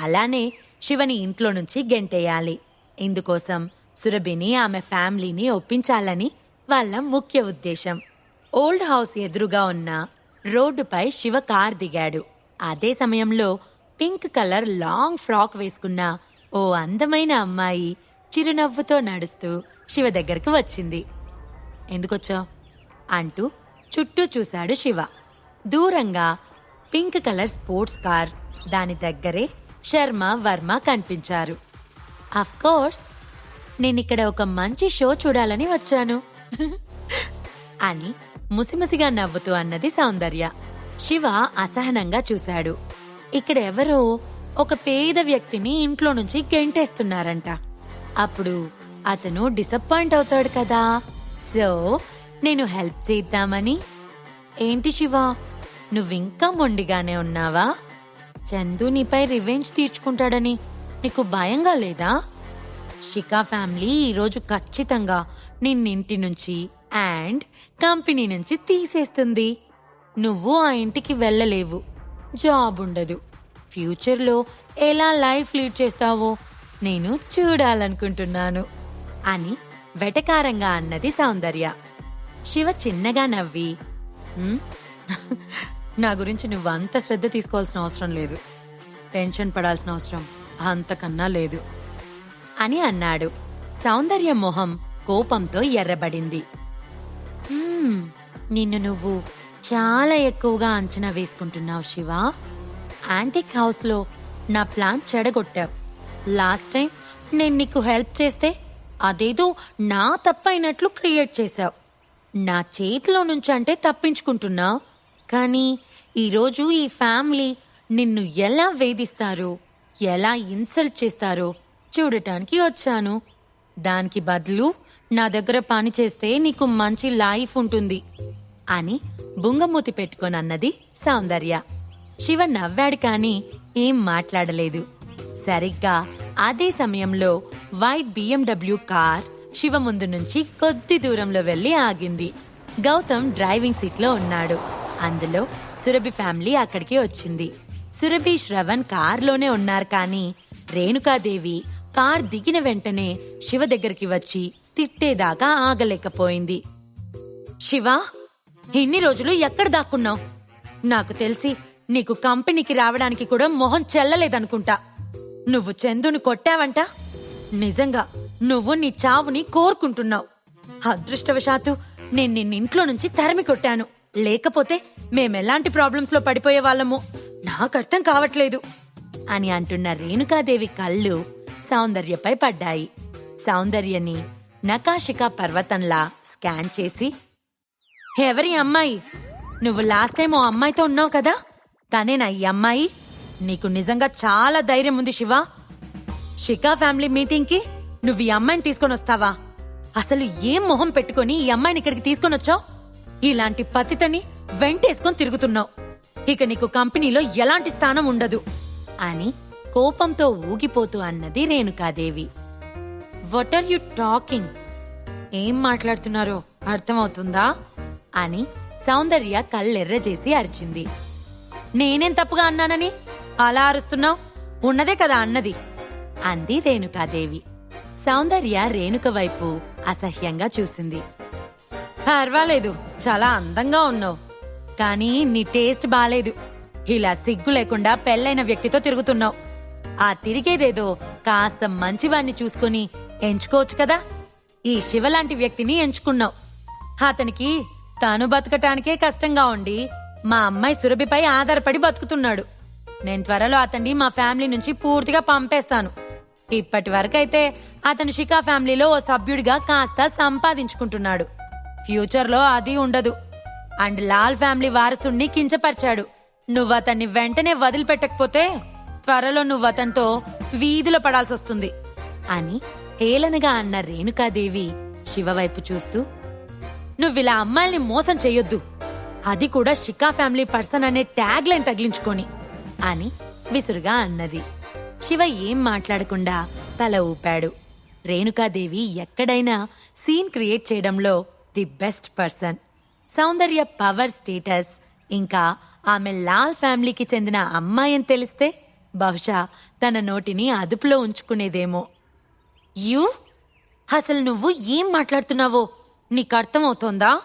అలానే శివని ఇంట్లో నుంచి గెంటేయాలి. ఇందుకోసం సురభిని ఆమె ఫ్యామిలీని ఒప్పించాలని వాళ్ళ ముఖ్య ఉద్దేశం. ఓల్డ్ హౌస్ ఎదురుగా ఉన్న రోడ్డుపై శివ కార్ దిగాడు. అదే సమయంలో పింక్ కలర్ లాంగ్ ఫ్రాక్ వేసుకున్న ఓ అందమైన అమ్మాయి చిరునవ్వుతో నడుస్తూ శివ దగ్గరకు వచ్చింది. ఎందుకొచ్చావు అంటూ చుట్టూ చూశాడు శివ. దూరంగా పింక్ కలర్ స్పోర్ట్స్ కార్ దాని దగ్గరే శర్మ వర్మ కనిపించారు. అఫ్ కోర్స్ ఇక్కడ ఒక మంచి షో చూడాలని వచ్చాను. అని ముసిముసిగా నవ్వుతూ అన్నది సౌందర్య. శివ అసహనంగా చూశాడు. ఇక్కడ ఎవరో ఒక పేద వ్యక్తిని ఇంట్లో నుంచి గెంటేస్తున్నారంట. అప్పుడు అతను డిసప్పాయింట్ అవుతాడు కదా. సో నేను హెల్ప్ చేద్దామని. ఏంటి శివ నువ్వింకా మొండిగానే ఉన్నావా? చందు నీపై రివెంజ్ తీర్చుకుంటాడని. నీకు భయంగా లేదా? షికా ఫ్యామిలీ ఈరోజు ఖచ్చితంగా నిన్నింటి నుంచి అండ్ కంపెనీ నుంచి తీసేస్తుంది. నువ్వు ఆ ఇంటికి వెళ్ళలేవు. జాబ్ ఉండదు. ఫ్యూచర్లో ఎలా లైఫ్ లీడ్ చేస్తావో నేను చూడాలనుకుంటున్నాను అని వెటకారంగా అన్నది సౌందర్య. శివ చిన్నగా నవ్వి నా గురించి నువ్వు అంత శ్రద్ధ తీసుకోవాల్సిన అవసరం లేదు. టెన్షన్ పడాల్సిన అవసరం అంతకన్నా లేదు. అని అన్నాడు. సౌందర్య మొహం కోపంతో ఎర్రబడింది. నిన్ను నువ్వు చాలా ఎక్కువగా అంచనా వేసుకుంటున్నావు శివ. యాంటిక్ హౌస్లో నా ప్లాన్ చెడగొట్టావు. లాస్ట్ టైం నేను నీకు హెల్ప్ చేస్తే అదేదో నా తప్పైనట్లు క్రియేట్ చేశావు. నా చేతిలో నుంచి అంటే తప్పించుకుంటున్నావు. కానీ ఈరోజు ఈ ఫ్యామిలీ నిన్ను ఎలా వేధిస్తారో ఎలా ఇన్సల్ట్ చేస్తారో చూడటానికి వచ్చాను. దానికి బదులు నా దగ్గర పని చేస్తే నీకు మంచి లైఫ్ ఉంటుంది అని బుంగమూతి పెట్టుకొని అన్నది సౌందర్య. శివ నవ్వాడు కానీ ఏం మాట్లాడలేదు. సరిగ్గా అదే సమయంలో వైట్ బిఎండబ్ల్యూ కార్ శివ ముందు నుంచి కొద్ది దూరంలో వెళ్ళి ఆగింది. గౌతమ్ డ్రైవింగ్ సీట్లో ఉన్నాడు. అందులో సురభి ఫ్యామిలీ అక్కడికి వచ్చింది. సురభి శ్రవణ్ కార్లోనే ఉన్నారు కానీ రేణుకాదేవి కార్ దిగిన వెంటనే శివ దగ్గరికి వచ్చి తిట్టేదాకా ఆగలేకపోయింది. శివ ఇన్ని రోజులు ఎక్కడ దాక్కున్నావు? నాకు తెలిసి నీకు కంపెనీకి రావడానికి కూడా మొహం చెల్లలేదనుకుంటా. నువ్వు చందుని కొట్టావంట? నిజంగా నువ్వు నీ చావుని కోరుకుంటున్నావు. అదృష్టవశాత్తు నేను నిన్నింట్లో నుంచి తరిమి కొట్టాను. లేకపోతే మేమెలాంటి ప్రాబ్లమ్స్లో పడిపోయే వాళ్ళము? నాకు అర్థం కావట్లేదు. అని అంటున్న రేణుకాదేవి కళ్ళు సౌందర్యపై పడ్డాయి. సౌందర్యని నకాశిక పర్వతంలా స్కాన్ చేసి ఎవరి అమ్మాయి? నువ్వు లాస్ట్ టైం ఓ అమ్మాయితో ఉన్నావు కదా? తనేనా ఈ అమ్మాయి? నీకు నిజంగా చాలా ధైర్యం ఉంది శివ. షికా ఫ్యామిలీ మీటింగ్కి నువ్వు ఈ అమ్మాయిని తీసుకొని వస్తావా అసలు ఏం మొహం పెట్టుకొని ఈ అమ్మాయిని ఇక్కడికి తీసుకొని వచ్చావు ఇలాంటి పతితని వెంటేసుకొని తిరుగుతున్నావు. ఇక నీకు కంపెనీలో ఎలాంటి స్థానం ఉండదు. అని కోపంతో ఊగిపోతూ అన్నది Renukadevi. What are you talking ఏం మాట్లాడుతున్నారో అర్థమవుతుందా? అని సౌందర్య కళ్ళెర్రజేసి అరిచింది. నేనేం తప్పుగా అన్నానని? అలా అరుస్తున్నావు? ఉన్నదే కదా అన్నది అంది రేణుకాదేవి. సౌందర్య రేణుక వైపు అసహ్యంగా చూసింది. పర్వాలేదు చాలా అందంగా ఉన్నావు. కానీ నీ టేస్ట్ బాలేదు. ఇలా సిగ్గు లేకుండా పెళ్ళైన వ్యక్తితో తిరుగుతున్నావు. ఆ తిరిగేదేదో కాస్త మంచివాణ్ణి చూసుకుని ఎంచుకోవచ్చు కదా? ఈ శివ లాంటి వ్యక్తిని ఎంచుకున్నావు. అతనికి తాను బతకటానికే కష్టంగా ఉండి మా అమ్మాయి సురభిపై ఆధారపడి బతుకుతున్నాడు. నేను త్వరలో అతన్ని మా ఫ్యామిలీ నుంచి పూర్తిగా పంపేస్తాను. ఇప్పటి వరకైతే అతను షికా ఫ్యామిలీలో ఓ సభ్యుడిగా కాస్త సంపాదించుకుంటున్నాడు. ఫ్యూచర్లో అది ఉండదు. అండ్ లాల్ ఫ్యామిలీ వారసుణ్ణి కించపరిచాడు. నువ్వు అతన్ని వెంటనే వదిలిపెట్టకపోతే త్వరలో నువ్వు అతనితో వీధిలో పడాల్సి వస్తుంది అని ఏలనగా అన్న రేణుకాదేవి శివవైపు చూస్తూ నువ్విలా అమ్మాయిల్ని మోసం చెయ్యొద్దు. అది కూడా షికా ఫ్యామిలీ పర్సన్ అనే ట్యాగ్ లైన్ తగిలించుకొని. అని విసురుగా అన్నది. శివ ఏం మాట్లాడకుండా తల ఊపాడు. రేణుకాదేవి ఎక్కడైనా సీన్ క్రియేట్ చేయడంలో the best person. Soundarya power status. ఇంకా ఆమె లాల్ ఫ్యామిలీకి చెందిన అమ్మాయి అని తెలిస్తే బహుశా తన నోటిని అదుపులో ఉంచుకునేదేమో. యూ? అసలు నువ్వు ఏం మాట్లాడుతున్నావో? నీకు అర్థమవుతోందా?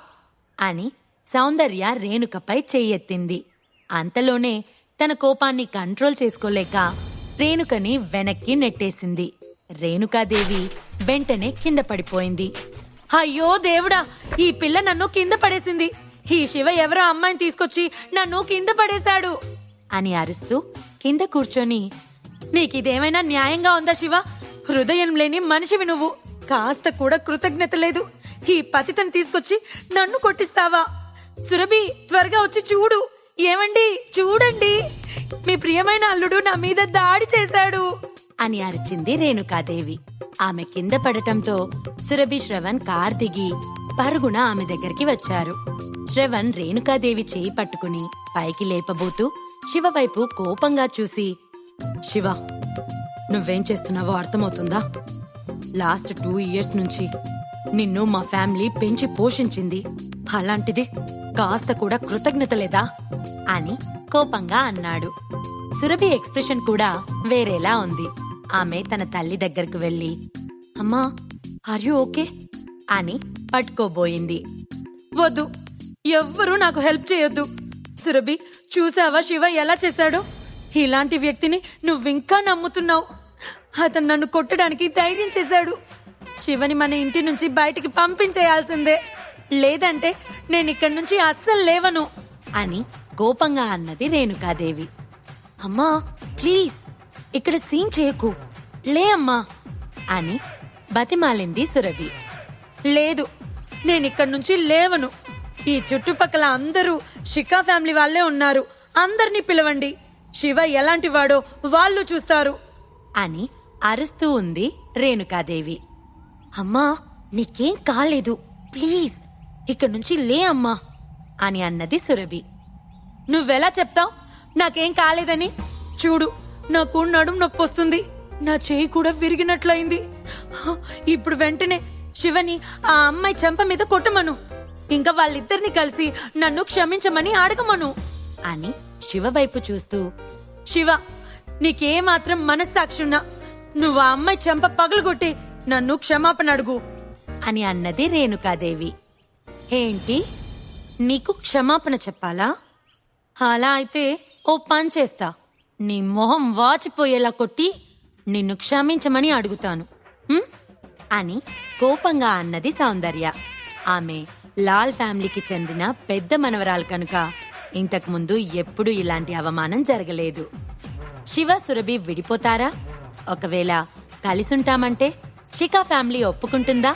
అని సౌందర్య రేణుకపై చెయ్యెత్తింది. అంతలోనే తన కోపాన్ని కంట్రోల్ చేసుకోలేక రేణుకని వెనక్కి నెట్టేసింది. రేణుకాదేవి వెంటనే కింద పడిపోయింది. అయ్యో దేవుడా ఈ పిల్ల నన్ను కింద పడేసింది. ఈ శివ ఎవరో అమ్మాయిని తీసుకొచ్చి నన్ను కింద పడేశాడు అని అరుస్తూ కింద కూర్చొని నీకిదేమైనా న్యాయంగా ఉందా శివ? హృదయం లేని మనిషివి నువ్వు. కాస్త కూడా కృతజ్ఞత లేదు. ఈ పతితను తీసుకొచ్చి నన్ను కొట్టిస్తావా? సురభి త్వరగా వచ్చి చూడు. ఏమండి? చూడండి. మీ ప్రియమైన అల్లుడు నా మీద దాడి చేశాడు అని అరిచింది రేణుకాదేవి. ఆమె కింద పడటంతో సురభి శ్రవణ్ కార్ దిగి పరుగున ఆమె దగ్గరికి వచ్చారు. శ్రవణ్ రేణుకాదేవి చేయి పట్టుకుని పైకి లేపబోతూ శివ వైపు కోపంగా చూసి శివ నువ్వేం చేస్తున్నావో అర్థమవుతుందా? లాస్ట్ టూ ఇయర్స్ నుంచి నిన్ను మా ఫ్యామిలీ పెంచి పోషించింది. అలాంటిది కాస్త కూడా కృతజ్ఞత లేదా? అని కోపంగా అన్నాడు. సురభి ఎక్స్ప్రెషన్ కూడా వేరేలా ఉంది. ఆమె తన తల్లి దగ్గరకు వెళ్ళి అమ్మా ఆర్ యు ఓకే అని పట్టుకోబోయింది. వద్దు ఎవ్వరూ నాకు హెల్ప్ చేయొద్దు. సురభి చూసావా శివ ఎలా చేశాడో? ఇలాంటి వ్యక్తిని నువ్వింకా నమ్ముతున్నావు. అతను నన్ను కొట్టడానికి ధైర్యం చేశాడు. శివని మన ఇంటి నుంచి బయటికి పంపించేయాల్సిందే. లేదంటే నేను ఇక్కడి నుంచి అస్సలు లేవను అని కోపంగా అన్నది రేణుకాదేవి. అమ్మా ప్లీజ్ ఇక్కడ సీన్ చేయకు. లే అమ్మా అని బతిమాలింది సురభి. లేదు నేను ఇక్కడి నుంచి లేవను. ఈ చుట్టుపక్కల అందరూ షికా ఫ్యామిలీ వాళ్ళే ఉన్నారు. అందరినీ పిలవండి. శివ ఎలాంటి వాడో వాళ్ళు చూస్తారు అని అరుస్తూ ఉంది రేణుకాదేవి. అమ్మా నీకేం కాలేదు. ప్లీజ్ ఇక్కడి నుంచి లే అమ్మా అని అన్నది సురభి. నువ్వెలా చెప్తావ్? నాకేం కాలేదని? చూడు నాకు నడుం నొప్పి వస్తుంది. నా చేయి కూడా విరిగినట్లయింది. ఇప్పుడు వెంటనే శివని ఆ అమ్మాయి చెంప మీద కొట్టమను. ఇంకా వాళ్ళిద్దరిని కలిసి నన్ను క్షమించమని అడగమను. అని శివ వైపు చూస్తూ శివ నీకేమాత్రం మనస్సాక్షున్నా. నువ్వు ఆ అమ్మాయి చెంప పగలగొట్టి నన్ను క్షమాపణ అడుగు అని అన్నది రేణుకాదేవి. ఏంటి? నీకు క్షమాపణ చెప్పాలా? అలా అయితే ఓ పని చేస్తా. నీ మొహం వాచిపోయేలా కొట్టి నిన్ను క్షమించమని అడుగుతాను. అని కోపంగా అన్నది సౌందర్య. ఆమె లాల్ ఫ్యామిలీకి చెందిన పెద్ద మనవరాలు కనుక ఇంతకుముందు ఎప్పుడూ ఇలాంటి అవమానం జరగలేదు. శివ సురభి విడిపోతారా? ఒకవేళ కలిసుంటామంటే షికా ఫ్యామిలీ ఒప్పుకుంటుందా?